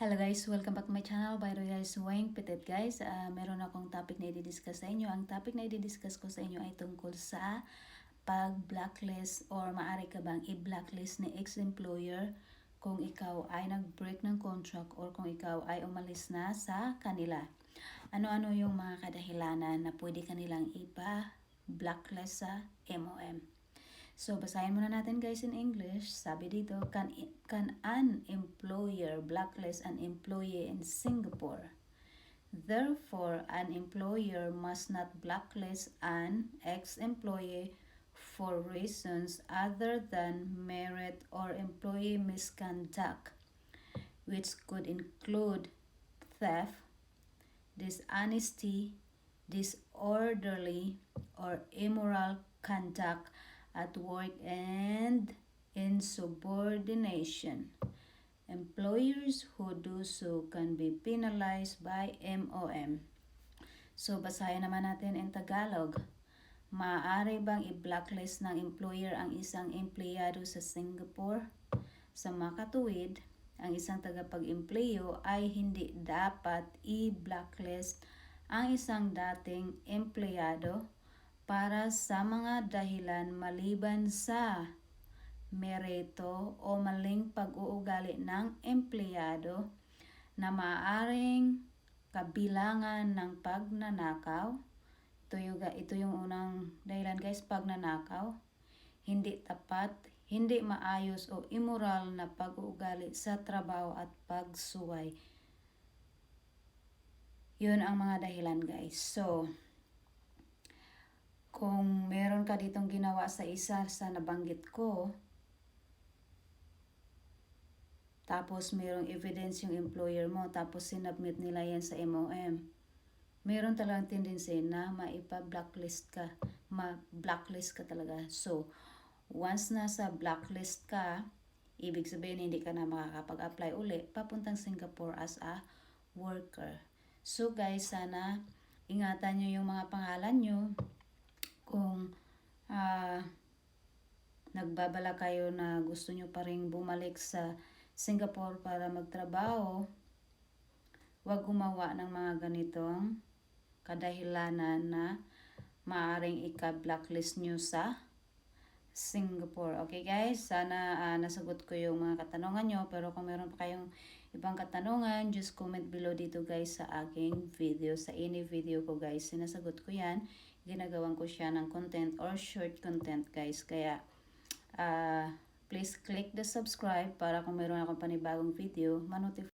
Hello guys, welcome back to my channel. By the way guys, Wayne Petit guys. Ah, meron akong topic na i-discuss sa inyo. Ang topic na i-discuss ko sa inyo ay tungkol sa pag-blacklist or maaari ka bang i-blacklist ni ex-employer kung ikaw ay nag-break ng contract or kung ikaw ay umalis na sa kanila. Ano-ano yung mga kadahilanan na pwede kanilang ipa-blacklist sa MOM. So, basahin muna natin guys in English. Sabi dito, can, can an employer blacklist an employee in Singapore? Therefore, an employer must not blacklist an ex-employee for reasons other than merit or employee misconduct, which could include theft, dishonesty, disorderly, or immoral conduct at work and insubordination. Employers who do so can be penalized by MOM. So, basahin naman natin in Tagalog. Maaari bang i-blacklist ng employer ang isang empleyado sa Singapore? Sa makatuwid, ang isang tagapag-empleyo ay hindi dapat i-blacklist ang isang dating empleyado para sa mga dahilan maliban sa merito o maling pag-uugali ng empleyado na maaring kabilangan ng pagnanakaw. Ito yung, ito yung unang dahilan guys, pagnanakaw. Hindi tapat, hindi maayos o immoral na pag-uugali sa trabaho at pagsuway. Yun ang mga dahilan guys. So, kung meron ka ditong ginawa sa isa sa nabanggit ko, tapos merong evidence yung employer mo, tapos sinubmit nila yan sa MOM, meron talagang tendency na maipa-blacklist ka, ma-blacklist ka talaga. So, once nasa blacklist ka, ibig sabihin hindi ka na makakapag-apply uli, papuntang Singapore as a worker. So guys, sana ingatan nyo yung mga pangalan nyo, kung uh, nagbabala kayo na gusto nyo pa rin bumalik sa Singapore para magtrabaho, huwag gumawa ng mga ganitong kadahilanan na maaring ika-blacklist nyo sa Singapore. Okay guys, sana uh, nasagot ko yung mga katanungan nyo. Pero kung meron pa kayong ibang katanungan, just comment below dito guys sa aking video. Sa any video ko guys, sinasagot ko yan. Ginagawan ko siya ng content or short content guys. Kaya, uh, please click the subscribe para kung meron akong panibagong video, manotify